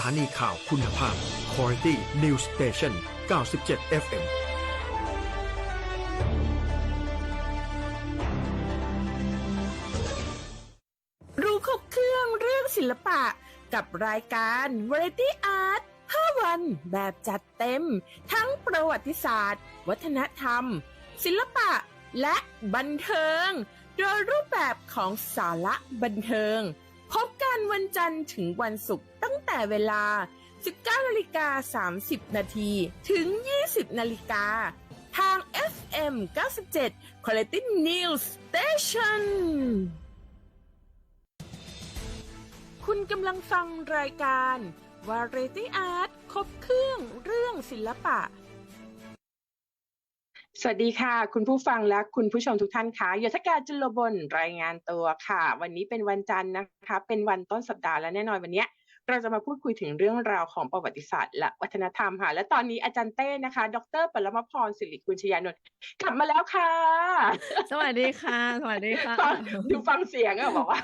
ถานีข่าวคุณภาพ Quality News Station 97 FM รู้ครบเครื่องเรื่องศิลปะกับรายการ Variety Art 5 วันแบบจัดเต็ม ทั้งประวัติศาสตร์ วัฒนธรรม ศิลปะและบันเทิง โดยรูปแบบของสาระบันเทิง กันวันจันทร์ถึงวันศุกร์ตั้งแต่เวลา 19นาฬิกา30 นาทีถึง 20นาฬิกาทาง FM 97 Quality News Station คุณกำลังฟังรายการ Variety Art ครบเครื่องเรื่องศิลปะ สวัสดีค่ะ คุณผู้ฟังและคุณผู้ชมทุกท่านค่ะยศการจุลบลรายงานตัวค่ะ วันนี้เป็นวันจันทร์นะคะ เป็นวันต้นสัปดาห์และแน่นอนวันเนี้ยเราจะมาพูดคุยถึงเรื่องราวของประวัติศาสตร์ และวัฒนธรรมค่ะ และตอนนี้อาจารย์เต้นะคะ ดรปรมพรสิริกุลชยานนท์กลับมาแล้วค่ะ สวัสดีค่ะ สวัสดีค่ะฟังดูฟังเสียงอะบอกว่า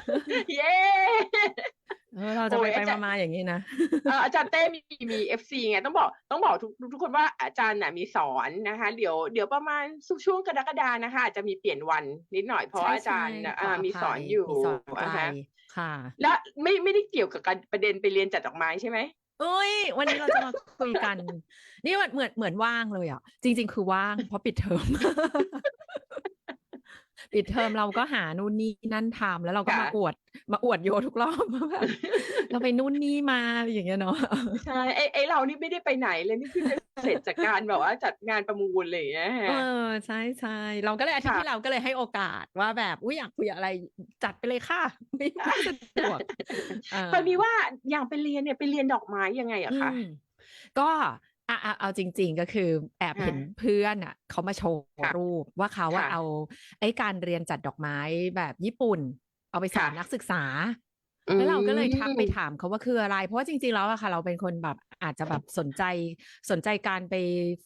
เย้ เออเราจะโอ้ไปยไปอาจารย์มาๆอย่างนี้นะเอ่ออาจารย์เต้มีมีเอฟซีไงต้องบอกต้องบอกทุกทุกคนว่าอาจารย์น่ะมีสอนนะคะ เดี๋ยวเดี๋ยวประมาณช่วงกรกฎานะคะอาจจะมีเปลี่ยนวันนิดหน่อยเพราะว่าอาจารย์น่ะใช่อ่าขอมีภัสอนอยู่มีสอนไกลอ่าฮะค่ะ และไม่ไม่ได้เกี่ยวกับการประเด็นไปเรียนจัดดอกไม้ใช่ไหมเอ้ย วันนี้เราจะมาคุยกัน นี่มันเหมือนเหมือนว่างเลยอะ จริง ๆ คือว่างเพราะปิดเทอม ปิดเทอมเราก็หานู่นนี่นั่นทำแล้วเราก็ค่ะมาอวด มาอวดโยทุกรอบว่าแบบเราไปนู่นนี่มาอะไรอย่างเงี้ยเนาะใช่ไอไอเรานี่ไม่ได้ไปไหนเลยนี่เพิ่งจะเสร็จจากการแบบว่าจัดงานประมูลอะไรอย่างเลยนะฮะเออใช่ใช่เราก็เลยอาทิตย์ค่ะที่เราก็เลยให้โอกาสว่าแบบอุ้ยอยากคุยอะไรจัดไปเลยค่ะไม่ไม่สะดวกเออตอนนี้ว่าอย่างไปเรียนเนี่ยไปเรียนดอกไม้ยังไงอะคะอืมก็ อะอะเอาจริง ๆ ก็คือแอบค่ะเห็นเพื่อนอะเขามาโชว์ค่ะรูปว่าเขาว่าค่ะเอาไอ้การเรียนจัดดอกไม้แบบญี่ปุ่น เอาไปสอนค่ะนักศึกษา แล้วเราก็เลยทักไปอืมถามเขาว่าคืออะไร เพราะว่าจริงๆแล้วอะค่ะ เราเป็นคนแบบอาจจะแบบสนใจสนใจการไป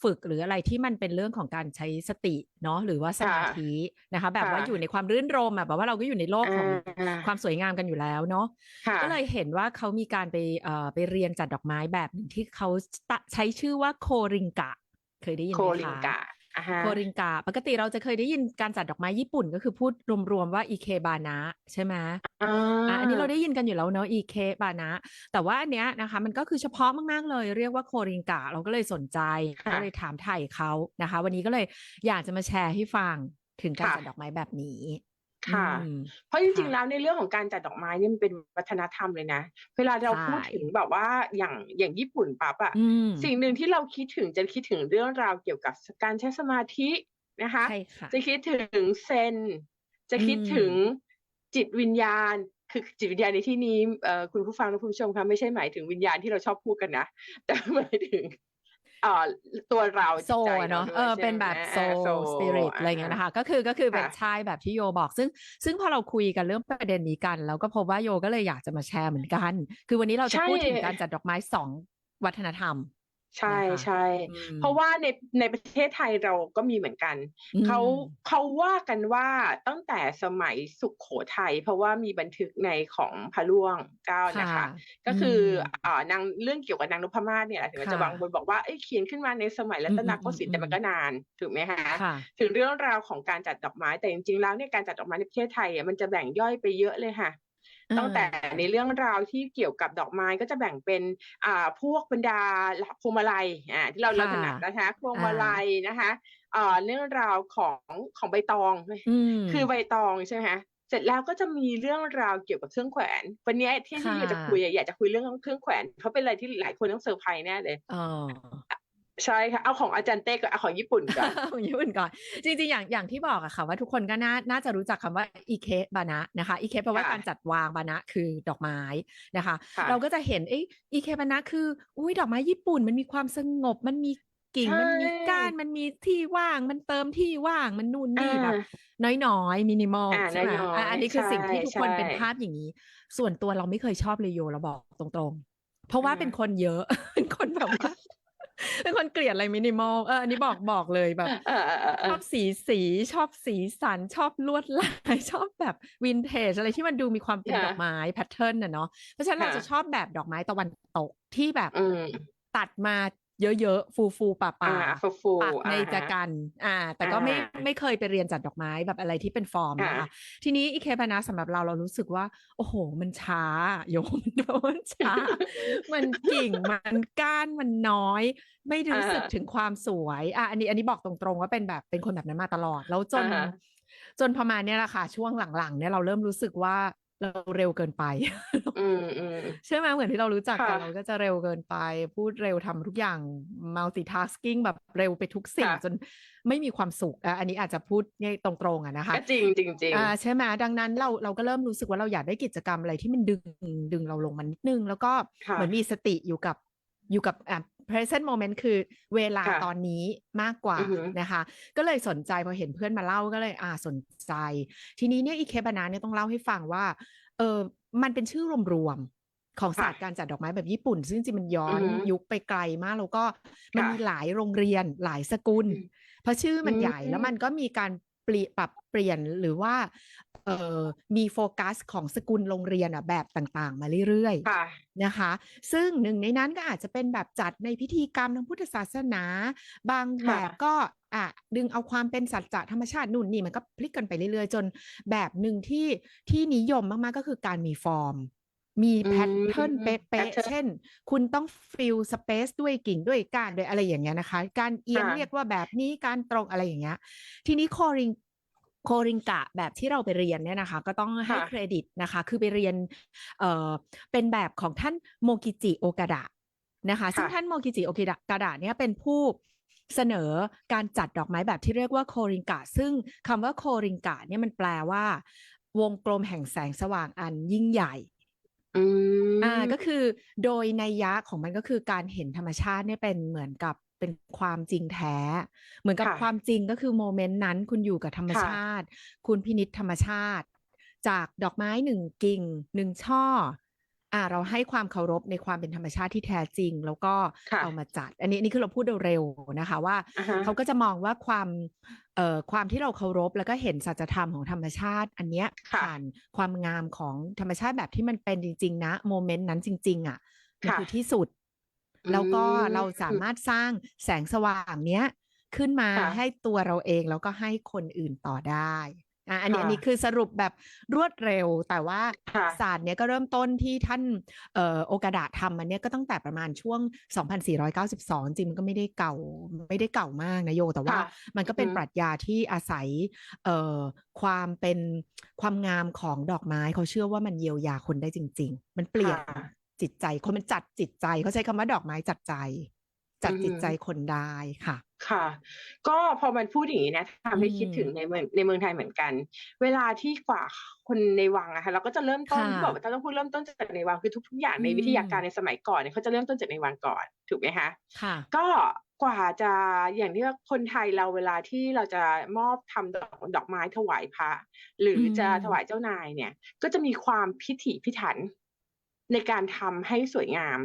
ฝึกหรืออะไรที่มันเป็นเรื่องของการใช้สติเนาะหรือว่าสมาธินะคะ แบบว่าค่ะอยู่ในความรื่นรมอะแบบว่าเราก็อยู่ในโลกของอ่าความสวยงามกันอยู่แล้วเนาะค่ะ ก็เลยเห็นว่าเขามีการไปเอ่อไปเรียนจัดดอกไม้แบบหนึ่งที่เขาตะใช้ชื่อว่าโคริงกะ เคยได้ยินโคไหมลิงคะ กะ อ่าฮะ โคริงกะปกติเราจะเคยได้ยินการจัดดอกไม้ญี่ปุ่นก็คือพูดรวมๆว่าอีเคบานะใช่ไหมอ่า อะอันนี้เราได้ยินกันอยู่แล้วเนาะอีเคบานะ แต่ว่าอันเนี้ยนะคะ มันก็คือเฉพาะมากๆเลยเรียกว่าโคริงกะเราก็เลยสนใจค่ะ ก็เลยถามไถ่เขานะคะ วันนี้ก็เลยอยากจะมาแชร์ให้ฟังถึงการค่ะจัดดอกไม้แบบนี้ ค่ะอืมเพราะจริงๆค่ะแล้วในเรื่องของการจัดดอกไม้เนี่ยมันเป็นวัฒนธรรมเลยนะ เวลาเราใช่พูดถึงแบบว่าอย่างอย่างญี่ปุ่นปั๊บอะอืมสิ่งหนึ่งที่เราคิดถึงจะคิดถึงเรื่องราวเกี่ยวกับการใช้สมาธินะคะใช่ค่ะจะคิดถึงเซน จะคิดอืมถึงจิตวิญญาณ คือจิตวิญญาณในที่นี้เอ่อคุณผู้ฟังและคุณผู้ชมคะไม่ใช่หมายถึงวิญญาณที่เราชอบพูดกันนะ แต่หมายถึง เอ่อตัวเราโซจิตใจอะเนาะด้วยเออใช่เป็นไหมแบบโซอ่า soul สปิริตอะไรเงี้ยนะคะ ก็คือก็คือเป็นค่ะใช่แบบที่โยบอก ซึ่งซึ่งพอเราคุยกันเรื่องประเด็นนี้กัน แล้วก็พบว่าโยก็เลยอยากจะมาแชร์เหมือนกัน คือวันนี้เราจะใช่พูดถึงการจัดดอกไม้สองวัฒนธรรม ใช่นะคะใช่ อืม เพราะว่าในในประเทศไทยเราก็มีเหมือนกัน อืม เขาเขาว่ากันว่าตั้งแต่สมัยสุขโขทัยเพราะว่ามีบันทึกในของพระล่วงเกล้านะคะ ก็คือออ่านางเรื่องเกี่ยวกับนางนพมาศเนี่ยแหละถึงมันจะค่ะวางบนบอกว่าเอ้ยเขียนขึ้นมาในสมัยรัตนโกสินทร์อืมแต่มันก็นานถูกไหมคะค่ะ ถึงเรื่องราวของการจัดดอกไม้แต่จริงๆแล้วเนี่ยการจัดดอกไม้ในประเทศไทยอะมันจะแบ่งย่อยไปเยอะเลยค่ะ ตั้งแต่ในเรื่องราวที่เกี่ยวกับดอกไม้ก็จะแบ่งเป็นอ่าพวกบรรดาพวงมาลัยอ่าที่เราค่ะเราถนัดนะคะพวงมาลัยนะคะอ่าเรื่องราวของของใบตองอืมคือใบตองใช่ไหมคะเสร็จแล้วก็จะมีเรื่องราวเกี่ยวกับเครื่องแขวน วันนี้ที่ที่ค่ะอยากจะคุยอะอยากจะคุยเรื่องเครื่องแขวน เพราะเป็นอะไรที่หลายคนต้องเซอร์ไพรส์แน่เลยอ๋อ ใช่ค่ะ เอาของอาจารย์เต้กับเอาของญี่ปุ่นก่อนของญี่ปุ่นก่อน จริงๆ อย่างอย่างที่บอกอะค่ะ ว่าทุกคนก็น่าน่าจะรู้จักคำว่าอีเคบานะนะคะอีเคแปลว่าค่ะการจัดวางบานะคือดอกไม้นะคะค่ะเราก็จะเห็นเอ้อีเคบานะคือ อุ้ยดอกไม้ญี่ปุ่นมันมีความสงบมันมีกิ่งใช่มันมีก้านมันมีที่ว่างมันเติมที่ว่างมันนู่นนี่อ่าแบบ น้อยๆมินิมอลอ่าใช่ไหมน้อยๆอะอันนี้คือสิ่งที่ทุกคนใช่เป็นภาพอย่างนี้ ส่วนตัวเราไม่เคยชอบเลยโยเราบอกตรงๆ เพราะว่าอ่าเป็นคนเยอะเป็นคนแบบว่า เป็นคนเกลียดอะไรมินิมอลเอออันนี้บอกบอกเลยแบบเออเออเออเอชออบสีสีชอบสีสันชอบลวดลายชอบแบบวินเทจอะไรที่มันดูมีความเป็นค่ะดอกไม้แพทเทิร์นน่ะเนาะเพราะฉะนั้นเราค่ะจะชอบแบบดอกไม้ตะวันตกที่แบบอืมตัดมา เยอะๆ ฟูฟูป่าอ่าป่าฟูฟูปักในอ่าจะฮะกัน อ่า แต่ก็ไม่อ่าไม่เคยไปเรียนจัดดอกไม้แบบอะไรที่เป็นฟอร์มนะคะค่ะทีนี้อีเคปานะสำหรับเราเรารู้สึกว่า โอ้โห มันช้าโยมมันแบบว่ามันช้า มันกิ่งมันก้านมันน้อย ไม่รู้สึกอ่าถึงความสวยอะอันนี้อันนี้บอกตรงๆว่าเป็นแบบเป็นคนแบบนั้นมาตลอดแล้วจนอ่าฮะจนประมาณเนี้ยแหละค่ะช่วงหลังๆเนี่ยเราเริ่มรู้สึกว่า เราเร็วเกินไปอืมอืมใช่ไหมเหมือนที่เรารู้จักกันค่ะเราก็จะเร็วเกินไป พูดเร็วทำทุกอย่าง multitasking แบบเร็วไปทุกสิ่งค่ะจนไม่มีความสุขอะอันนี้อาจจะพูดง่ายตรงๆอะนะคะก็จริงจริงจริงอ่าใช่ไหมดังนั้นเราเราก็เริ่มรู้สึกว่าเราอยากได้กิจกรรมอะไรที่มันดึงดึงเราลงมานิดนึง แล้วก็ค่ะเหมือนมีสติอยู่กับอยู่กับอะ present moment คือเวลาค่ะตอนนี้มากกว่าอือหือนะคะ ก็เลยสนใจพอเห็นเพื่อนมาเล่าก็เลยอ่าสนใจ ทีนี้เนี่ยอีเคบานาเนี่ยต้องเล่าให้ฟังว่าเออมันเป็นชื่อรวมๆของศาสตร์การจัดดอกไม้แบบญี่ปุ่น ซึ่งจริงๆมันย้อนอือหือยุคไปไกลมาก แล้วก็มันค่ะมีหลายโรงเรียนหลายสกุลอืมเพราะชื่อมันอืมใหญ่แล้วมันก็มีการเปลี่ยนปรับเปลี่ยนหรือว่า เอ่อมีโฟกัสของสกุลโรงเรียนอะแบบต่างๆ มาเรื่อยๆค่ะนะคะ ซึ่งหนึ่งในนั้นก็อาจจะเป็นแบบจัดในพิธีกรรมทางพุทธศาสนา บางค่ะแบบก็อะดึงเอาความเป็นสัจจะธรรมชาตินู่นนี่มันก็พลิกกันไปเรื่อยๆ จนแบบหนึ่งที่ที่นิยมมากๆก็คือการมีฟอร์มมีอืมแพทเทิร์นเป๊ะ pattern ๆเช่น คุณต้องฟิลสเปซด้วยกิ่งด้วยก้านด้วยอะไรอย่างเงี้ยนะคะ การเอียงค่ะเรียกว่าแบบนี้การตรงอะไรอย่างเงี้ย ทีนี้โคริง โคริงกะแบบที่เราไปเรียนเนี่ยนะคะ ก็ต้องให้ค่ะเครดิตนะคะ คือไปเรียนเอ่อเป็นแบบของท่านโมกิจิโอกาดะนะคะ ซึ่งค่ะท่านโมกิจิโอกาดะเนี่ยเป็นผู้เสนอการจัดดอกไม้แบบที่เรียกว่าโคริงกะ ซึ่งคำว่าโคริงกะเนี่ยมันแปลว่า วงกลมแห่งแสงสว่างอันยิ่งใหญ่อืมอ่าก็คือโดยนัยยะของมันก็คือการเห็นธรรมชาติเนี่ยเป็นเหมือนกับ เป็นความจริงแท้ เหมือนกับค่ะ ความจริงก็คือโมเมนต์นั้นคุณอยู่กับธรรมค่ะ ชาติ คุณพินิจธรรมชาติ จากดอกไม้หนึ่งกิ่งหนึ่งช่อ อ่า เราให้ความเคารพในความเป็นธรรมชาติที่แท้จริง แล้วก็ค่ะเอามาจัด อันนี้อันนี้คือเราพูดเร็วๆนะคะว่า อ่าฮะเขาก็จะมองว่าความ เอ่อ ความที่เราเคารพแล้วก็เห็นสัจธรรมของธรรมชาติ อันเนี้ยค่ะ ผ่านความงามของธรรมชาติแบบที่มันเป็นจริง ๆ นะ โมเมนต์นั้นจริง ๆ อะ มันค่ะ คือที่สุด แล้วก็อืมเราสามารถสร้างแสงสว่างเนี้ยขึ้นมาค่ะให้ตัวเราเองแล้วก็ให้คนอื่นต่อได้อะอันนี้ค่ะอันนี้คือสรุปแบบรวดเร็วแต่ว่าค่ะศาสตร์เนี้ยก็เริ่มต้นที่ท่านเอ่อโอกาดะทำมันเนี้ยก็ตั้งแต่ประมาณช่วง 2492 จริงมันก็ไม่ได้เก่าไม่ได้เก่ามากนะโย แต่ว่าค่ะมันก็เป็นอือฮึปรัชญาที่อาศัยเอ่อความเป็นความงามของดอกไม้เขาเชื่อว่ามันเยียวยาคนได้จริง ๆ มันเปลี่ยนค่ะ จิตใจคนมันจัดจิตใจเขาใช้คำว่าดอกไม้จัดใจ จัดอือฮึจิตใจคนได้ค่ะค่ะ ก็พอมันพูดอย่างนี้นะทำให้อืมคิดถึงในเมืองในเมืองไทยเหมือนกัน เวลาที่กว่าคนในวังอะค่ะเราก็จะเริ่มต้นค่ะที่บอกว่าเราต้องพูดเริ่มต้นจากในวังคือทุกๆอย่างในอืมวิทยาการในสมัยก่อนเนี่ยเขาจะเริ่มต้นจากในวังก่อนถูกไหมคะค่ะ ก็กว่าจะอย่างที่ว่าคนไทยเราเวลาที่เราจะมอบทำดอกดอกไม้ถวายพระหรืออมจะถวายเจ้านายเนี่ย ก็จะมีความพิถีพิถัน ในการทำให้สวยงาม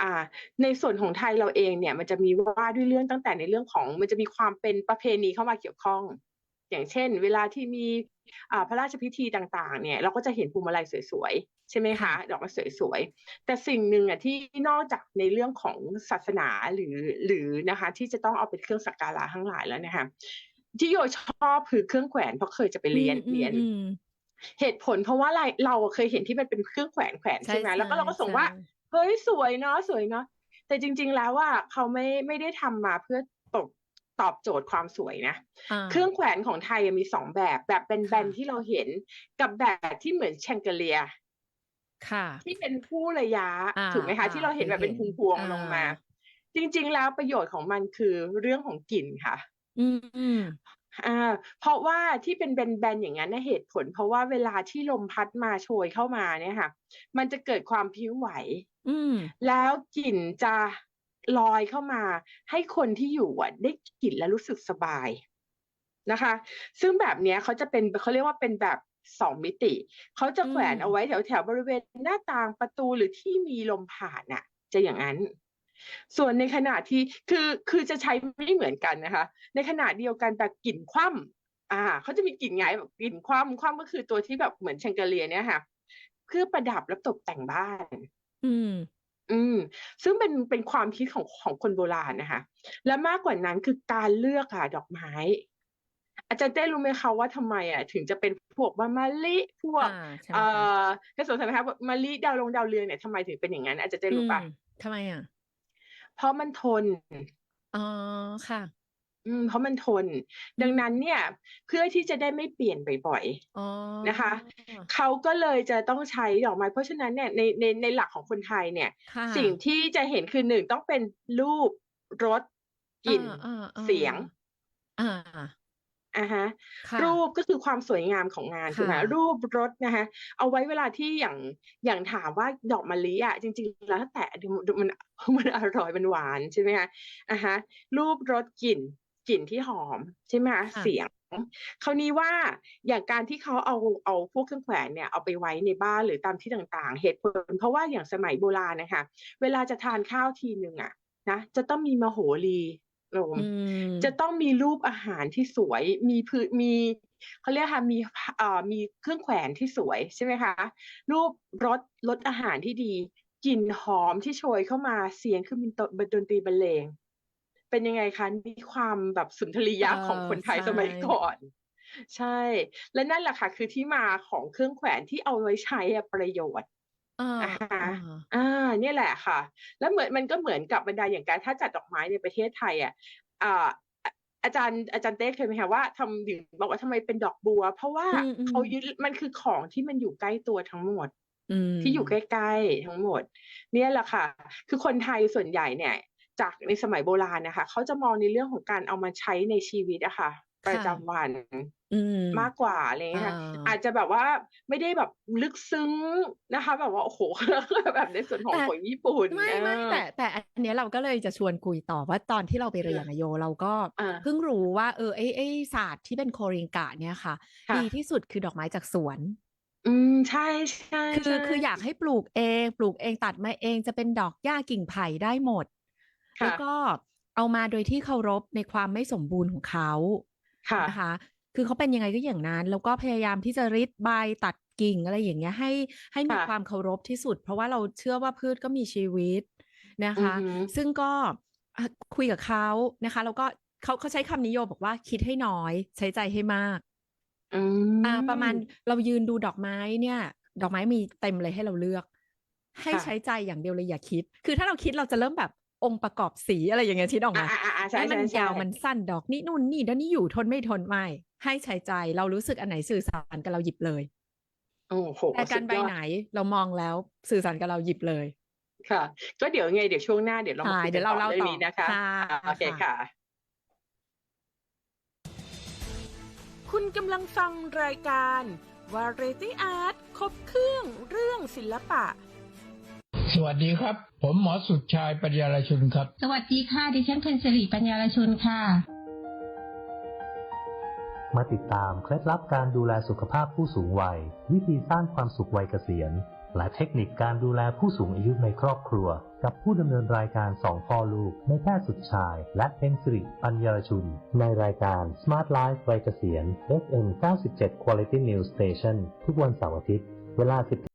อ่าในส่วนของไทยเราเองเนี่ยมันจะมีว่าด้วยเรื่องตั้งแต่ในเรื่องของมันจะมีความเป็นประเพณีเข้ามาเกี่ยวข้อง อย่างเช่น เวลาที่มีอ่าพระราชพิธีต่างๆ เนี่ยเราก็จะเห็นพวงมาลัยสวยๆใช่ไหมคะดอกไม้สวยๆแต่สิ่งหนึ่งอะที่นอกจากในเรื่องของศาสนาหรือหรือนะคะที่จะต้องเอาเป็นเครื่องสักการะทั้งหลายแล้วนะคะที่โยชอบคือเครื่องแขวนเพราะเคยจะไปเรียนอืมเรียนอืม เหตุผลเพราะว่าอะไรเราเคยเห็นที่มันเป็นเครื่องแขวนแขวนใช่ใช่ไหมแล้วก็เราก็ส่งใช่ว่าเฮ้ยสวยเนาะสวยเนาะแต่จริง ๆ แล้วว่าเขาไม่ไม่ได้ทำมาเพื่อตอบตอบโจทย์ความสวยนะอ่าเครื่องแขวนของไทยมีสองแบบ แบบเป็นแบนค่ะที่เราเห็นกับแบบที่เหมือนแชงเกเลียค่ะที่เป็นผู้ระยะอ่าถูกไหมคะอ่าที่เราเห็นเคยแบบเป็นเห็นพวงๆลงมาอ่าจริง ๆ แล้วประโยชน์ของมันคือเรื่องของกลิ่นค่ะ อืมอืมอ่าเพราะว่าที่เป็นแบนๆอย่างนั้นนะเหตุผล เพราะว่าเวลาที่ลมพัดมาโชยเข้ามาเนี่ยค่ะ มันจะเกิดความพิ้วไหว อืม แล้วกลิ่นจะลอยเข้ามา ให้คนที่อยู่อะได้กลิ่นและรู้สึกสบายนะคะ ซึ่งแบบเนี้ยเขาจะเป็นเขาเรียกว่าเป็นแบบสองมิติเขาจะแขวนอืมเอาไว้แถวแถวๆบริเวณหน้าต่างประตูหรือที่มีลมผ่านน่ะ จะอย่างนั้น ส่วนในขณะที่คือคือจะใช้ไม่เหมือนกันนะคะ ในขณะเดียวกันแบบกลิ่นคว่ำอ่าเขาจะมีกลิ่นไงแบบกลิ่นคว่ำคว่ำก็คือตัวที่แบบเหมือนแชงเกเลียเนี่ยค่ะเพื่อประดับและตกแต่งบ้าน อืม อืม ซึ่งเป็นเป็นความคิดของของคนโบราณนะคะ และมากกว่านั้นคือการเลือกค่ะดอกไม้ อาจารย์เต้รู้ไหมคะว่าทำไมอะ ถึงจะเป็นพวกมะมะลิพวกอ่าใช่ไหมเอ่คะอถ้าสงสัยไหมคะว่ามะลิดาวลงดาวเรืองเนี่ยทำไมถึงเป็นอย่างนั้น อาจารย์เต้รู้ปะอืมทำไมอะ เพราะมันทน อ๋อ ค่ะ อืม เพราะมันทนดังนั้นเนี่ย เพื่อที่จะได้ไม่เปลี่ยนบ่อย อ๋อนะคะๆเขาก็เลยจะต้องใช้ดอกไม้ เพราะฉะนั้นเนี่ยในในในหลักของคนไทยเนี่ย ค่ะ สิ่งที่จะเห็นคือหนึ่งต้องเป็นรูป รสกลิ่นอ่าอ่าเสียงอ่า อ่าฮะค่ะ รูปก็คือความสวยงามของงานค่ะถูกไหมรูปรสนะคะเอาไว้เวลาที่อย่างอย่างถามว่าดอกมะลิอะจริง ๆ แล้วแต่มันมันอร่อยมันหวานใช่ไหมคะอ่าฮะรูปรสกลิ่นกลิ่นที่หอมใช่ไหมคะค่ะ เสียง คราวนี้ว่าอย่างการที่เขาเอาเอาพวกเครื่องแขวนเนี่ยเอาไปไว้ในบ้านหรือตามที่ต่างๆ เหตุผล เพราะว่าอย่างสมัยโบราณนะคะ เวลาจะทานข้าวทีหนึ่งอะนะจะต้องมีมโหรี ลง อืม จะต้องมีรูปอาหารที่สวย มีพื้นมี เขาเรียกค่ะ มี เอ่อ มีเครื่องแขวนที่สวย ใช่ไหมคะ รูปรส รสอาหารที่ดี กลิ่นหอมที่โชยเข้ามา เสียงคือมีดนตรีบรรเลง เป็นยังไงคะ นี่ความแบบสุนทรียะเออของคนไทยใช่สมัยก่อน ใช่ และนั่นแหละค่ะ คือที่มาของเครื่องแขวนที่เอาไว้ใช้อะประโยชน์ อ่าอ่าอ่าอ่า เนี่ยแหละค่ะ แล้วเหมือนมันก็เหมือนกับบรรดาอย่างการถ้าจัดดอกไม้ในประเทศไทยอะอ่าอะอาจารย์อาจารย์เต้เคยไหมคะว่าทำถึงบอกว่าทำไมเป็นดอกบัว เพราะว่าอืมอืมเขายึดมันคือของที่มันอยู่ใกล้ตัวทั้งหมด อืมที่อยู่ใกล้ๆทั้งหมด เนี่ยแหละค่ะ คือคนไทยส่วนใหญ่เนี่ย จากในสมัยโบราณนะคะเขาจะมองในเรื่องของการเอามาใช้ในชีวิตอะค่ะ ประจำวัน อืม มากกว่า อะไรอย่างเงี้ยค่ะอ่าอาจจะแบบว่าไม่ได้แบบลึกซึ้งนะคะ แบบว่า โอ้โหแบบในส่วนของแต่ของญี่ปุ่น ไม่ไม่เออแต่ แต่อันเนี้ยเราก็เลยจะชวนคุยต่อว่า ตอนที่เราไปเรียนอะโย เราก็อ่าเพิ่งรู้ว่า เออ ไอไอศาสตร์ที่เป็นโคริงกะเนี่ยค่ะ ค่ะดีที่สุดคือดอกไม้จากสวน อืม ใช่ใช่คือใช่คืออยากให้ปลูกเอง ปลูกเอง ตัดมาเอง จะเป็นดอกหญ้ากิ่งไผ่ได้หมดแล้วค่ะก็เอามาโดยที่เคารพในความไม่สมบูรณ์ของเขา ค่ะ นะคะ คือเขาเป็นยังไงก็อย่างนั้น แล้วก็พยายามที่จะริดใบ ตัดกิ่ง อะไรอย่างเงี้ย ให้ ให้มีค่ะ ความเคารพที่สุด เพราะว่าเราเชื่อว่าพืชก็มีชีวิตนะคะอือหือซึ่งก็ อะคุยกับเขานะคะ แล้วก็ เขา เขาใช้คำนิยมบอกว่า คิดให้น้อย ใช้ใจให้มาก อือ่ามประมาณเรายืนดูดอกไม้เนี่ย ดอกไม้มีเต็มเลยให้เราเลือก ให้ค่ะ ใช้ใจอย่างเดียวเลยอย่าคิด คือถ้าเราคิดเราจะเริ่มแบบ องค์ประกอบสีอะไรอย่างเงี้ยคิดออกอ่ามาอ่าอ่าใช่ให้มันใช่ใช่ยาวมันสั้นดอกนี่นู่นนี่ด้านนี้อยู่ทนไม่ทนไม่ ให้ใช้ใจเรารู้สึกอันไหนสื่อสารกับเราหยิบเลยโอ้โหแต่การสุดใบยอดไหนเรามองแล้วสื่อสารกับเราหยิบเลย ค่ะ ก็เดี๋ยวไงเดี๋ยวช่วงหน้าเดี๋ยวเรามาค่ะคุยเดี๋กัยวนเราต่อเล่าเรื่องต่อนี้นะคะค่ะอ่าโอเคค่ะค่ะ คุณกำลังฟังรายการ Variety Art ครบเครื่องเรื่องศิลปะ สวัสดีครับ ผมหมอสุดชายปัญญาลชุนครับ สวัสดีค่ะ ดิฉันเพนสิริปัญญาลชุนค่ะ มาติดตามเคล็ดลับการดูแลสุขภาพผู้สูงวัย วิธีสร้างความสุขวัยเกษียณ และเทคนิคการดูแลผู้สูงอายุในครอบครัว กับผู้ดำเนินรายการสองพ่อลูกในแพทย์สุดชาย และเพ็ญสิริปัญญารชุน ในรายการ Smart Life วัยเกษียณ FM 97 Quality News Station ทุกวันเสาร์อาทิตย์เวลา10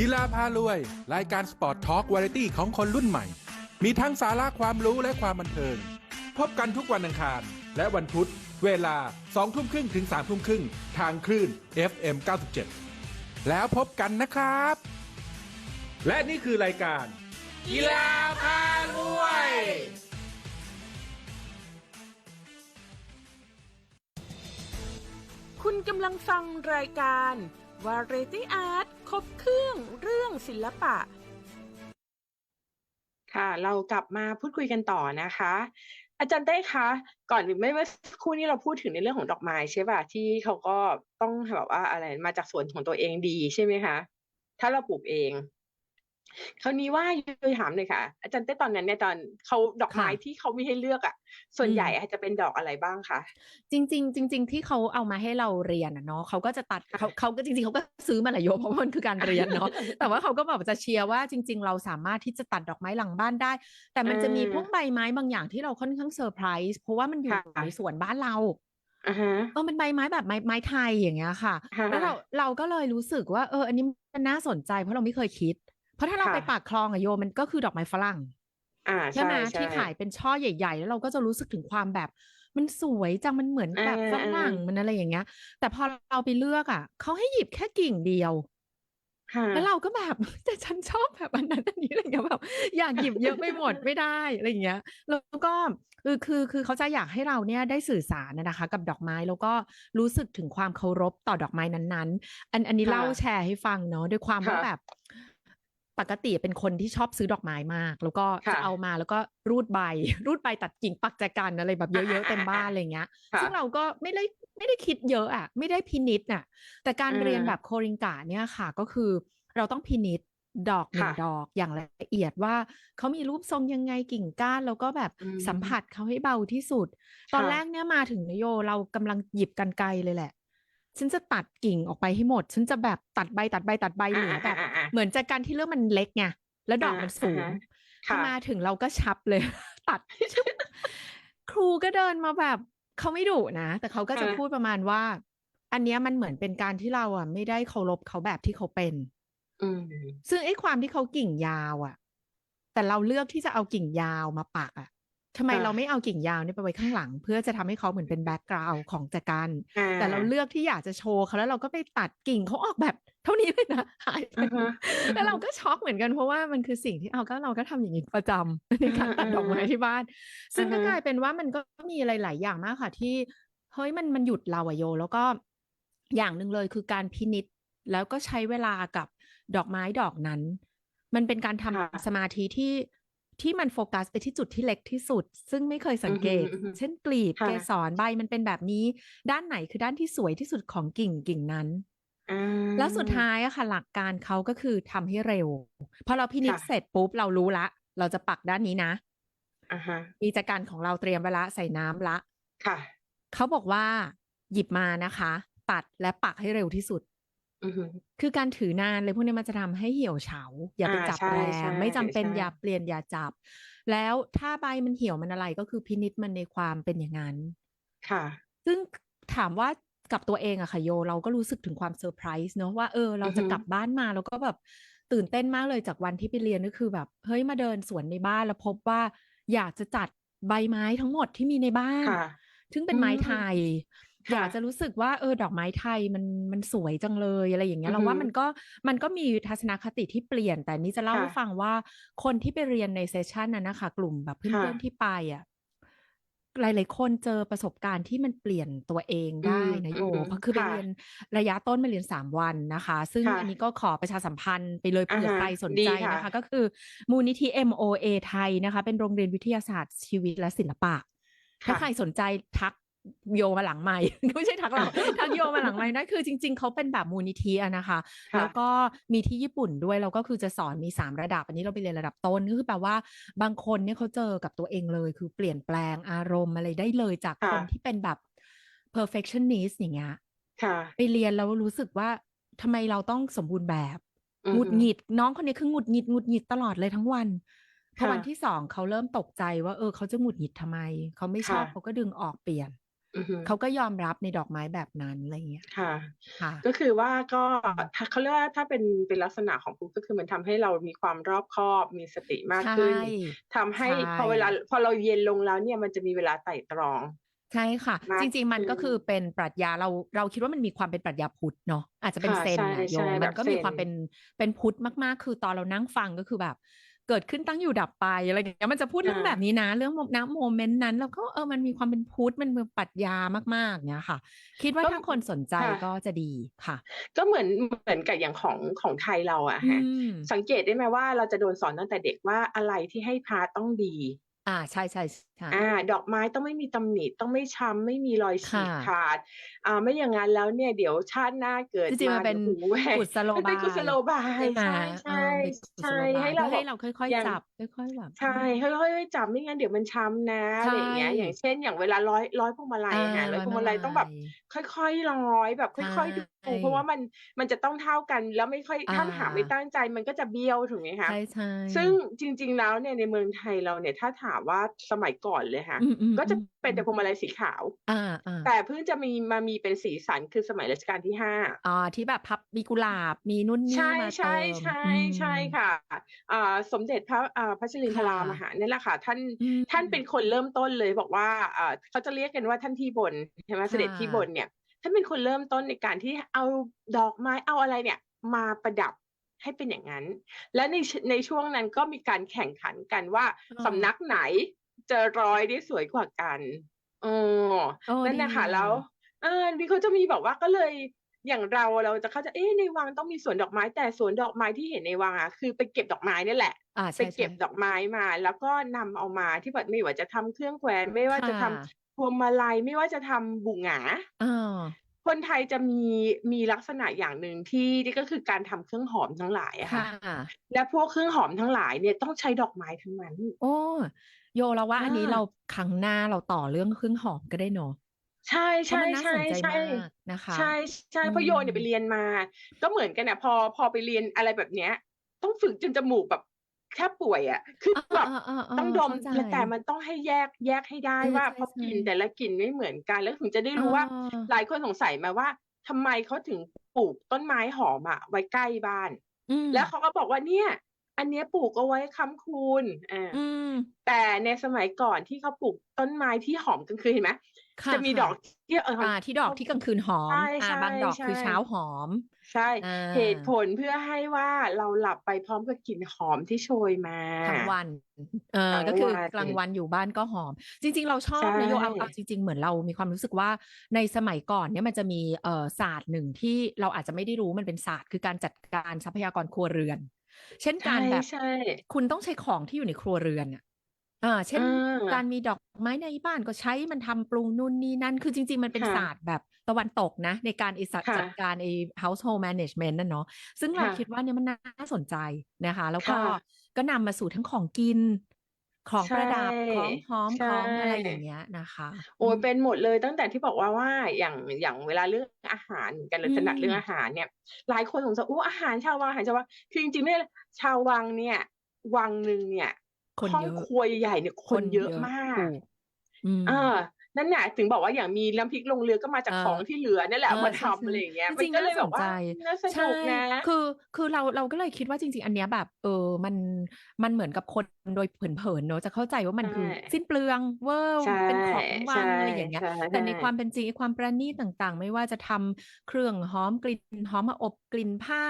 กีฬาพารวย รายการสปอร์ตทอล์กวาไรตี้ของคนรุ่นใหม่ มีทั้งสาระความรู้และความบันเทิง พบกันทุกวันอังคาร และวันพุธ เวลา2ทุ่มครึ่งถึง3ทุ่มครึ่งทางคลื่น FM 97 แล้วพบกันนะครับ และนี่คือรายการ กีฬาพารวย คุณกำลังฟังรายการ วาเรตี้อาร์ตครบเครื่องเรื่องศิลปะ ค่ะเรากลับมาพูดคุยกันต่อนะคะ อาจารย์เต้คะ ก่อนไม่เมื่อคู่นี้เราพูดถึงในเรื่องของดอกไม้ใช่ป่ะที่เขาก็ต้องแบบว่าอะไรมาจากสวนของตัวเองดีใช่ไหมคะ ถ้าเราปลูกเอง คราวนี้ว่าโดยถามเลยค่ะ อาจารย์เต้ตอนนั้นเนี่ยตอนเขาดอกไม้ค่ะที่เขามีให้เลือกอะ ส่วนอืมใหญ่อะจะเป็นดอกอะไรบ้างคะจริงๆจริงๆที่เขาเอามาให้เราเรียนอะเนาะเขาก็จะตัดค่ะเขาเขาก็จริงๆเขาก็ซื้อมาแหละโยมเพราะว่ามันคือการเรียนเนาะแต่ว่าเขาก็แบบจะเชียร์ว่าจริง ๆ เราสามารถที่จะตัดดอกไม้หลังบ้านได้ แต่มันจะมีพวกใบไม้บางอย่างที่เราค่อนข้างเซอร์ไพรส์เพราะว่ามันอยู่ค่ะในสวนบ้านเราอ่าฮะเออมันใบไม้แบบไม้ไม้ไทยอย่างเงี้ยค่ะค่ะ แล้วเราเราก็เลยรู้สึกว่า เออ อันนี้มันน่าสนใจเพราะเราไม่เคยคิด เพราะถ้าเราค่ะไปปากคลองอะโยมมันก็คือดอกไม้ฝรั่งอ่าใช่ไหมใช่ที่ขายเป็นช่อใหญ่ ๆ แล้วเราก็จะรู้สึกถึงความแบบมันสวยจังมันเหมือนแบบเออฝรั่งเออมันอะไรอย่างเงี้ย แต่พอเราไปเลือกอะเขาให้หยิบแค่กิ่งเดียวค่ะแล้วเราก็แบบแต่ฉันชอบแบบอันนั้นอันนี้อะไรอย่างเงี้ยแบบอยากหยิบเยอะไปหมดไม่ได้อะไรอย่างเงี้ย แล้วก็คือคือคือเขาจะอยากให้เราเนี่ยได้สื่อสารนะนะคะ กับดอกไม้แล้วก็รู้สึกถึงความเคารพต่อดอกไม้นั้นๆ อันอันนี้ค่ะเล่าแชร์ให้ฟังเนาะด้วยความว่าค่ะแบบ ปกติเป็นคนที่ชอบซื้อดอกไม้มาก แล้วก็ค่ะจะเอามาแล้วก็รูดใบ รูดใบตัดกิ่งปักแจกันอะไรแบบเยอะๆเต็มบ้านอะไรอย่างเงี้ยค่ะซึ่งเราก็ไม่ได้ไม่ได้คิดเยอะอะ ไม่ได้พินิษอะ แต่การอืมเรียนแบบโคริงกะเนี่ยค่ะก็คือเราต้องพินิษดอกหนึ่งค่ะดอกอย่างละเอียดว่าเขามีรูปทรงยังไงกิ่งก้านแล้วก็แบบอืมสัมผัสเขาให้เบาที่สุด ตอนค่ะแรกเนี่ยมาถึงนโยเรากำลังหยิบกันไกลเลยแหละ ฉันจะตัดกิ่งออกไปให้หมด ฉันจะแบบตัดใบตัดใบตัดใบเหลือแบบอ่าอ่าอ่าเหมือนจากการที่เรื่องมันเล็กไงแล้วดอกอ่ามันสูงอ่าฮะพอค่ะมาถึงเราก็ชับเลย ตัดชุบครูก็เดินมาแบบเขาไม่ดุนะ แต่เขาก็จะค่ะพูดประมาณว่า อันเนี้ยมันเหมือนเป็นการที่เราอะ ไม่ได้เคารพเขาแบบที่เขาเป็นอืมซึ่งไอ้ความที่เขากิ่งยาว อะ แต่เราเลือกที่จะเอากิ่งยาวมาปักอะ ทำไมค่ะเราไม่เอากิ่งยาวเนี่ยไปไว้ข้างหลัง เพื่อจะทำให้เขาเหมือนเป็นแบ็กกราวด์ของจักรานอ่แต่เราเลือกที่อยากจะโชว์เขาแล้วเราก็ไปตัดกิ่งเขาออกแบบเท่านี้เลยนะหายไป อือฮะแล้วเราก็ช็อกเหมือนกันเพราะว่ามันคือสิ่งที่เอาก็เราก็ทำอย่างนี้ประจำ ในการตัดดอกไม้ที่บ้านซึ่งก็อือฮะกลายเป็นว่ามันก็มีอะไรหลายอย่างมากค่ะที่เฮ้ยมันมันหยุดเราอะโย แล้วก็อย่างหนึ่งเลยคือการพินิจแล้วก็ใช้เวลากับดอกไม้ดอกนั้น มันเป็นการทำค่ะสมาธิที่ ที่มันโฟกัสไปที่จุดที่เล็กที่สุด ซึ่งไม่เคยสังเกตอือฮึอือฮึเช่นกลีบค่ะเกสรใบมันเป็นแบบนี้ ด้านไหนคือด้านที่สวยที่สุดของกิ่งกิ่งนั้นอ่าแล้วสุดท้ายอะค่ะ หลักการเขาก็คือทำให้เร็ว พอเราพินิจค่ะเสร็จปุ๊บเรารู้ละ เราจะปักด้านนี้นะอ่าฮะมีจักรของเราเตรียมไว้ละใส่น้ำละ ค่ะ เขาบอกว่า หยิบมานะคะ ตัดและปักให้เร็วที่สุด อือฮึ คือการถือนานเลยพวกนี้มันจะทำให้เหี่ยวเฉา อย่าไปอ่าจับใช่แรใช่ ง ไม่จำเป็นใช่อย่าเปลี่ยนอย่าจับ แล้วถ้าใบมันเหี่ยวมันอะไร ก็คือพินิจมันในความเป็นอย่างนั้น ค่ะ ซึ่ง ถามว่ากับตัวเองอะค่ะโย เราก็รู้สึกถึงความเซอร์ไพรส์เนอะว่า เออ เราจะอือฮึกลับบ้านมาแล้วก็แบบตื่นเต้นมากเลยจากวันที่ไปเรียน ก็คือแบบ เฮ้ย มาเดินสวนในบ้าน แล้วพบว่าอยากจะจัดใบไม้ทั้งหมดที่มีในบ้านค่ะ ซึ่งเป็นไม้อืมไทยค่ะ อยากจะรู้สึกว่าเออดอกไม้ไทยมันมันสวยจังเลยอะไรอย่างเงี้ยอือเราว่าฮึมันก็มันก็มีทัศนคติที่เปลี่ยน แต่นี้จะเล่าค่ะให้ฟังว่าคนที่ไปเรียนในเซสชันนั้นนะคะกลุ่มแบบเพื่อนค่ะๆที่ไปอะหลายๆคนเจอประสบการณ์ที่มันเปลี่ยนตัวเองได้อืมนะโยอือฮึเพราะคือไปค่ะเรียนระยะต้นมาเรียนสามวันนะคะ ซึ่งค่ะอันนี้ก็ขอประชาสัมพันธ์ไปเลยเผื่ออ่าฮะใครสนดีใจค่ะนะคะ ก็คือมูลนิธิ MOA ไทยนะคะ เป็นโรงเรียนวิทยาศาสตร์ชีวิตและศิลปะ ถ้าค่ะใครสนใจทัก โยมาหลังไม่ไม่ใช่ทักเราทักโยมาหลังไม่ได้คือจริง ๆเขาเป็นแบบมูลนิธิอะนะคะค่ะแล้วก็มีที่ญี่ปุ่นด้วยแล้วก็คือจะสอนมีสามระดับ อันนี้เราไปเรียนระดับต้นก็คือแปลว่าบางคนเนี่ยเขาเจอกับตัวเองเลย คือเปลี่ยนแปลงอารมณ์อะไรได้เลยจากค่ะคนที่เป็นแบบ perfectionist อย่างเงี้ยค่ะไปเรียนแล้วรู้สึกว่าทำไมเราต้องสมบูรณ์แบบอือหฮึงุดหงิด น้องคนนี้คือหงุดหงิดหงุดหงิดตลอดเลยทั้งวันพอค่ะวันที่สองเขาเริ่มตกใจว่าเออเขาจะหงุดหงิดทำไม เขาไม่ชอบค่ะเขาก็ดึงออกเปลี่ยน อือฮึ เขาก็ยอมรับในดอกไม้แบบนั้น อะไรเงี้ย ค่ะ ค่ะ ก็คือว่าก็ถ้า เขาเรียกว่า ถ้าเป็น เป็นลักษณะของคุณก็คือมันทำให้เรามีความรอบคอบ มีสติมากขึ้นใช่ทำให้ใช่พอเวลา พอเราเย็นลงแล้วเนี่ย มันจะมีเวลาไต่ตรอง ใช่ค่ะมากจริงๆมันก็ขึ้น คือเป็นปรัชญา เรา เราคิดว่ามันมีความเป็นปรัชญาพุทธเนาะ อาจจะเป็นค่ะ เซนใช่นะโยใช่ม แบมันบก็มีเซนความเป็น เป็นพุทธมาก ๆ คือตอนเรานั่งฟัง ก็คือแบบ เกิดขึ้นตั้งอยู่ดับไปอะไรอย่างเงี้ยมันจะพูดเรื่องค่ะแบบนี้นะ เรื่องณโมเมนต์นั้น แล้วก็เออมันมีความเป็นพุทธมันเป็นปรัชญามากๆเนี่ยค่ะ คิดว่าก็ถ้าคนสนใจค่ะก็จะดีค่ะ ก็เหมือนเหมือนกับอย่างของของไทยเราอะอืฮะมสังเกตได้ไหมว่าเราจะโดนสอนตั้งแต่เด็กว่าอะไรที่ให้พาต้องดี อ่าใช่ใช่ค่ะ อ่าดอกไม้ต้องไม่มีตำหนิต้องไม่ช้ำไม่มีรอยฉีกค่ะขาด อ่าไม่อย่างนั้นแล้วเนี่ยเดี๋ยวชาติหน้าเกิดจริงๆมันเป็นดี๋ยวหูแหวกกุศโลมันเป็นบายกุศโลบายใช่ไหมใช่เอใช่อเป็นกุศโลบายใช่ให้เราเพื่อให้แบบเราค่อยอย่างๆจับค่อยๆแบบใช่ค่อยๆจับไม่งั้นเดี๋ยวมันช้ำนะใช่อะไรอย่างเงี้ยอย่างเช่น อย่างเวลาร้อยร้อยพวงมาลัยอะค่ะร้อยพวงมาลัยต้องแบบ ค่อยๆร้อยแบบค่อยๆดูใช่เพราะว่ามันมันจะต้องเท่ากันแล้วไม่ค่อยถ้าอ่าหากไม่ตั้งใจมันก็จะเบี้ยวถูกไหมคะใช่ใช่ซึ่งจริง ๆแล้วเนี่ยในเมืองไทยเราเนี่ยถ้าถามว่าสมัยก่อนเลยค่ะอืมอืมก็จะอืมเป็นแต่พวงมาลัยสีขาวอ่าอ่าแต่เพิ่งจะมีมามีเป็นสีสันคือสมัยรัชกาลที่ห้าอ่าที่แบบพับมีกุหลาบมีนุ่นนี่ใช่มาใช่เติมใช่อืมใช่ค่ะอ่าสมเด็จพระอ่าพระชรินทราค่ะมหาเนี่ยแหละค่ะ ท่านอืมท่านเป็นคนเริ่มต้นเลยบอกว่าอ่าเขาจะเรียกกันว่าท่านที่บนใช่ไหมค่ะเสด็จที่บนเนี่ยท่านเป็นคนเริ่มต้นในการที่เอาดอกไม้เอาอะไรเนี่ย มาประดับให้เป็นอย่างนั้น และในชในช่วงนั้นก็มีการแข่งขันกันว่าอ๋อสำนักไหน จะร้อยได้สวยกว่ากันเออโอ้นั่นแหละค่ะดีแล้ว เออมีเขาจะมีแบบว่าก็เลยอย่างเราเราจะเข้าใจเอ๊ะในวังต้องมีสวนดอกไม้แต่สวนดอกไม้ที่เห็นในวังอะคือไปเก็บดอกไม้นี่แหละ อ่าไปใช่เก็บใช่ดอกไม้มา แล้วก็นำเอามาที่แบบไม่ว่าจะทำเครื่องแขวนไม่ว่าจะทำค่ะพวงมาลัยไม่ว่าจะทำบุหงา อ่าคนไทยจะมีมีลักษณะอย่างหนึ่งที่นี่ก็คือการทำเครื่องหอมทั้งหลายอะค่ะ ค่ะ และพวกเครื่องหอมทั้งหลายเนี่ยต้องใช้ดอกไม้ทั้งนั้น โอ้ โยเราว่าอันนี้อ่าเราครั้งหน้าเราต่อเรื่องเครื่องหอมก็ได้เนอะใช่เพราะใช่มันน่าใช่สนใจใช่มากนะคะ ใช่ใช่เพราะอืมโยเนี่ยไปเรียนมา ก็เหมือนกันนะพอพอไปเรียนอะไรแบบเนี้ย ต้องฝึกจนจมูกแบบแทบป่วยอะ คืออ่าแบบอ่าอ่าอ่าต้องดมเข้าใจแล้วแต่มันต้องให้แยกแยกให้ได้ใช่ว่าใช่เพราะใช่กลิ่นแต่ละกลิ่นไม่เหมือนกัน แล้วถึงจะได้รู้ว่าอ่าหลายคนสงสัยมาว่าทำไมเขาถึงปลูกต้นไม้หอมอะไว้ใกล้บ้านอืมแล้วเขาก็บอกว่าเนี่ย อันเนี้ยปลูกเอาไว้ค้ำคูณอ่าอืมแต่ในสมัยก่อนที่เขาปลูกต้นไมีที่หอมกลางคืนเห็นไหมค่ะจะมีค่ะดอกที่เอออ่าที่ดอกที่กลางคืนหอมใช่อ่าใช่บางดอกคือใช่เช้าหอม ใช่อ่าเหตุผลเพื่อให้ว่าเราหลับไปพร้อมกับกลิ่นหอมที่โชยมาทั้งวันเออทั้งก็คือวันกลางวันอยู่บ้านก็หอม จริง ๆ เราชอบใช่นะโยเอาเอาจริง ๆ เหมือนเรามีความรู้สึกว่าในสมัยก่อนเนี่ยมันจะมีเอ่อศาสตร์หนึ่งที่เราอาจจะไม่ได้รู้มันเป็นศาสตร์คือการจัดการทรัพยากรครัวเรือน เช่นการใช่แบบใช่ คุณต้องใช้ของที่อยู่ในครัวเรือนอะอ่าเช่น อ่า การมีดอกไม้ในบ้านก็ใช้มันทำปรุงนู่นนี่นั่น คือจริง ๆ มันเป็นค่ะ ศาสตร์แบบตะวันตกนะ ในการไอสัตค่ะ จัดการไอ household management นั่นเนาะซึ่งเราค่ะ คิดว่าเนี่ยมันน่าสนใจนะคะ แล้วก็ค่ะ ก็นำมาสู่ทั้งของกิน ของประดับใช่ของหอม ใช่ ของอะไรอย่างเงี้ยนะคะ โอ้ย ม เป็นหมดเลย ตั้งแต่ที่บอกว่าว่า อย่าง อย่างเวลาเรื่องอาหารเหมือนกันเลยถนัดอืมเรื่องอาหารเนี่ย หลายคนสงสัยอู้อาหารชาววัง อาหารชาววัง คือจริง ๆ เนี่ย ชาววังเนี่ย วังหนึ่งเนี่ย คนห้องเยอะครัวใหญ่ ๆ เนี่ยคนเยอะ มากถูกอืม เออ นั่นแหละถึงบอกว่าอย่างมีน้ำพริกลงเรือก็มาจากเออของที่เหลือนั่นแหละเออมาใช่ทำอะไรอย่างเงี้ยจมัรินงๆก็เลยน่าแบสบนว่าใจน่าสใช่นุกนะคือคือเราเราก็เลยคิดว่าจริง ๆ อันเนี้ยแบบ เออมันมันเหมือนกับคนโดยเผินๆเนอะจะเข้าใจว่ามันคือใช่สิ้นเปลืองเวอร์ใช่เป็นของวังใช่อะไรอย่างเงี้ยใช่แต่ในใช่ความเป็นจริงไอ้ความประณีตต่างๆ ไม่ว่าจะทำเครื่องหอมกลิ่นหอมมาอบกลิ่นผ้า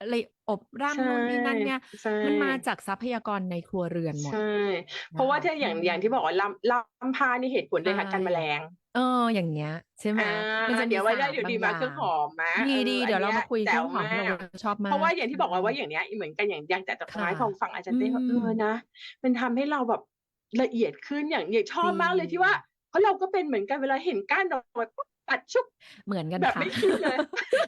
อะไรอบร่ำนู่นนี่นั่นเนี่ยใช่มันมาจากทรัพยากรในครัวเรือนหมดใช่เพราะว่าถ้าอย่างอืมอย่างที่บอกว่าลำลำพานี่เหตุผลเลยค่ะใช่กันแมลงเอออย่างเงี้ยใช่ไหมอ่ามันจะมีเดี๋ยวไว้ได้ศาสตร์เดี๋ยวดีบางมาเครื่องย่หอมนะดีดีออเดี๋ยวเราอันมาคุยนี้เครื่องหอมแจ๋วเรามากชอบมากเพราะว่าอย่างที่บอกว่าอืมว่าอย่างเนี้ยเหมือนกันอย่างอย่างจากดอกไม้ค่ะพอฟังอาจารย์เต้ว่าอืเอมอนะ มันทำให้เราแบบละเอียดขึ้นอย่างอย่างชอบจริงมากเลยที่ว่าเพราะเราก็เป็นเหมือนกันเวลาเห็นก้านดอกไม้ปุ๊บตัดชุบเหมือนกันแบบค่ะไม่คิดเลย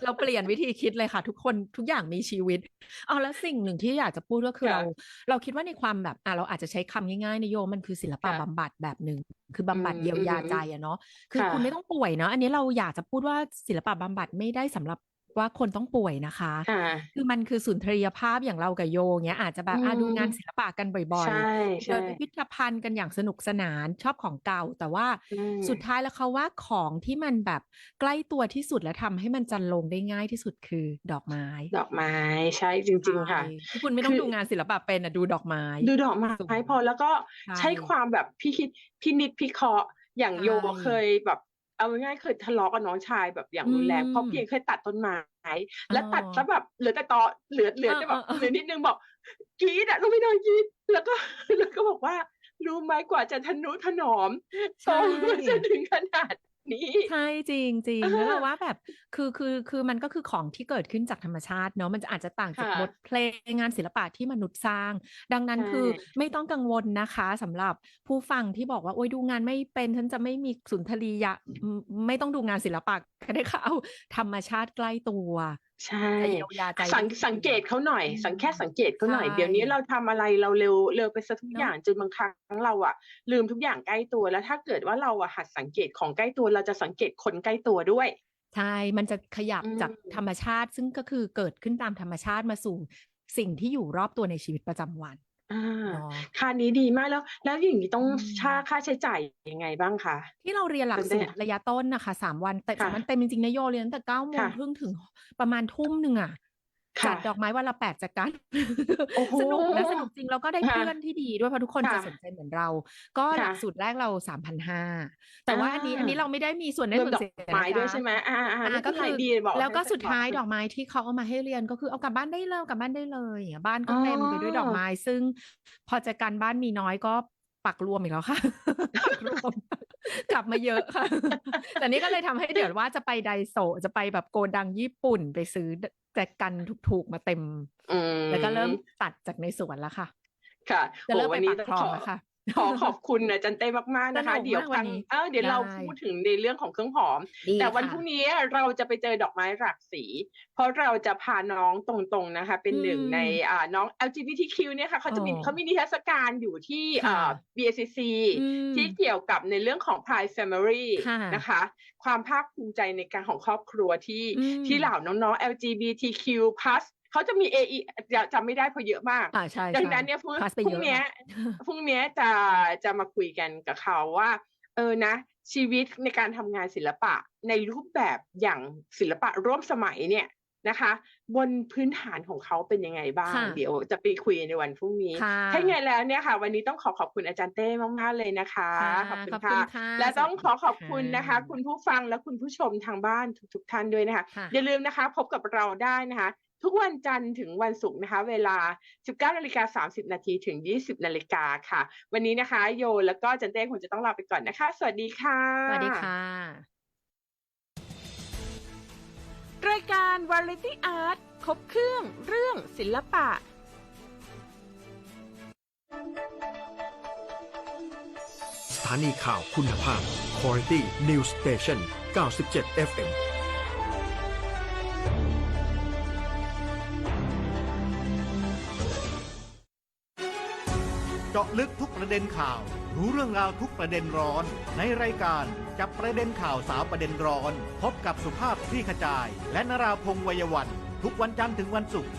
เราเปลี่ยนวิธีคิดเลยค่ะ ทุกคนทุกอย่างมีชีวิตเอาแล้วสิ่งหนึ่งที่อยากจะพูดก็คือค่ะเรา เราคิดว่าในความแบบอะเราอาจจะใช้คำง่ายๆนโยมมันคือศิลปะค่ะบำบัดแบบหนึ่งคือบำบัดอืมเยียวยาอืมใจอะเนาะคือค่ะคุณไม่ต้องป่วยเนาะอันนี้เราอยากจะพูดว่าศิลปะบำบัดไม่ได้สำหรับ ว่าคนต้องป่วยนะคะ ค่ะ คือมันคือสุนทรียภาพอย่างเรากับโยเงี้ย อาจจะแบบอะอืมดูงานศิลปะกันบ่อยใช่ๆใช่ เดินพิพิธภัณฑ์กันอย่างสนุกสนานชอบของเก่า แต่ว่าอืม สุดท้ายแล้วเขาว่าของที่มันแบบใกล้ตัวที่สุดและทำให้มันจันลงได้ง่ายที่สุดคือดอกไม้ ดอกไม้ใช่จริงๆค่ะใช่ที่คุณไม่ต้องคือดูงานศิลปะเป็นอะดูดอกไม้ดูดอกไม้สวยพอแล้วก็ใช่ใช้ความแบบพี่คิดพี่นิดพี่เคราะห์อย่างโยใช่เคยแบบ เอาง่ายๆเคยทะเลาะกับน้องชายแบบอย่างรุนแรงอืมเพราะเพียงเคยตัดต้นไม้แล้วอ๋อตัดซะแบบเหลือแต่ตอเหลือเหลือแต่แบบเออเออเออเหลือนิดนึงบอกกรีดอะลงไปนอนกรีดแล้วก็แล้วก็บอกว่ารู้ไหมกว่าจะทนุถนอมโตใช่มาจะถึงขนาด นี้ ใช่จริงจริงเออแล้วเราว่าแบบคือคือคือมันก็คือของที่เกิดขึ้นจากธรรมชาติเนาะมันจะอาจจะต่างจากค่ะบทเพลงงานศิลปะที่มนุษย์สร้าง ดังนั้นใช่คือไม่ต้องกังวลนะคะสำหรับผู้ฟังที่บอกว่าโอ๊ยดูงานไม่เป็นฉันจะไม่มีสุนทรียะอืมไม่ต้องดูงานศิลปะก็ได้ค่ะเอาธรรมชาติใกล้ตัว ใช่จะเยียวยาใจสังได้สังเกตเขาหน่อยอืมสังแค่สังเกตเขาหน่อยใช่เดี๋ยวนี้เราทำอะไรเราเร็วเร็วไปซะทุกเนอะอย่างจนบางครั้งเราอะลืมทุกอย่างใกล้ตัวแล้วถ้าเกิดว่าเราอะหัดสังเกตของใกล้ตัวเราจะสังเกตคนใกล้ตัวด้วยใช่ มันจะขยับอืมจากธรรมชาติ ซึ่งก็คือเกิดขึ้นตามธรรมชาติมาสู่สิ่งที่อยู่รอบตัวในชีวิตประจำวัน อ่าเนาะ ค่านี้ดีมาก แล้ว แล้วอย่างนี้ต้อง อืมค่าค่าใช้จ่ายยังไงบ้างคะ ที่เราเรียนหลักเป็นสูได้ตรระยะต้นนะคะสามวัน แต่ค่ะสามวันเต็มจริง ๆ นะ โยเรียนตั้งแต่เก้าโมงค่ะครึ่ง ถึง ประมาณทุ่มหนึ่งอะค่ะ จัดดอกไม้วันละแปดจากกันโอ้โหสนุกและสนุกจริงแล้วก็ได้ค่ะเพื่อนที่ดีด้วยเพราะทุกคนจะค่ะสนใจเหมือนเรา ก็หลักค่ะสูตรแรกเราสามพันห้าแต่ว่าอันนี้อ่าอันนี้เราไม่ได้มีส่วนได้รวมส่วนดอกเสียไม้นะด้วยคะใช่ไหมอ่าอ่าอ่าไม่ก็เป็นไรคือดีบอกแล้วก็ให้สุดท้ายบอกดอกไม้ที่เขาเอามาให้เรียนก็คือเอากลับบ้านได้เลยเอากลับบ้านได้เลยอย่างเงี้ยบ้านก็เต็มไปด้วยดอกไม้ ซึ่งพอจะการบ้านมีน้อยก็ปักรวมอีกแล้วค่ะปั กรวมกลับมาเยอะค่ะ แต่นี่ก็เลยทำให้เดี๋ยวว่าจะไปไดโซะจะไปแบบโกดังญี่ปุ่นไปซื้อแจกันถูกๆมาเต็มอืมแล้วก็เริ่มตัดจากในสวนแล้วค่ะ ค่ะจะโหเริ่มไปวันนี้ปักต้องคลองขอแล้วค่ะ ขอขอบคุณอาจันเต้มากๆนะคะสนุกเดี๋ยวมากควัรั้นงนี้เออเดี๋ยวเราได้พูดถึงในเรื่องของเครื่องหอมดีแต่วันค่ะพรุ่งนี้เราจะไปเจอดอกไม้หลากสี เพราะเราจะพาน้องตรงๆนะคะ เป็นหนึ่งอืมในอ่าน้อง LGBTQ เนี่ยค่ะเขาจะมีอ๋อเขามีนิทรรศการอยู่ที่ค่ะอ่า BACC อืมที่เกี่ยวกับในเรื่องของ Pride Family ค่ะนะคะ ความภาคภูมิใจในการของครอบครัวที่อืมที่เหล่าน้องๆ LGBTQ+ เขาจะมี AE จำไม่ได้เพราะเยอะมาก อ่าใช่ดังใช่นั้นเนี่ยพรุ่งคลาสไปพรุ่เยงอะเนี้ยค่ะพรุ่งเนี้ยจะจะมาคุยกันกับเขาว่า เออนะ ชีวิตในการทำงานศิลปะในรูปแบบอย่างศิลปะร่วมสมัยเนี่ยนะคะ บนพื้นฐานของเขาเป็นยังไงบ้างค่ะเดี๋ยวจะไปคุยในวันพรุ่งนี้ค่ะถ้าไงแล้วเนี่ยค่ะ วันนี้ต้องขอขอบคุณอาจารย์เต้มากๆเลยนะคะค่ะขอบคุณขอบคุณค่ะค่ะ และต้องขอขอบสวัสดีคุณนะคะค่ะคุณผู้ฟังและคุณผู้ชมทางบ้านทุก ๆ ท่านด้วยนะคะค่ะอย่าลืมนะคะ พบกับเราได้นะคะ ทุกวันจันทร์ถึงวันศุกร์นะคะ เวลา 19นาฬิกา30นาทีถึง 20นาฬิกาค่ะ วันนี้นะคะ โยแล้วก็จันเต้คงจะต้องลาไปก่อนนะคะ สวัสดีค่ะ สวัสดีค่ะ รายการ Variety Art ครบเครื่องเรื่องศิลปะ สถานีข่าวคุณภาพ Quality News Station 97 FM เจาะลึกทุกประเด็นข่าว รู้เรื่องราวทุกประเด็นร้อน ในรายการจับประเด็นข่าวสาวประเด็นร้อน พบกับสุภาพคลี่ขจาย และนราพงศ์วัยวัน ทุกวันจันทร์ถึงวันศุกร์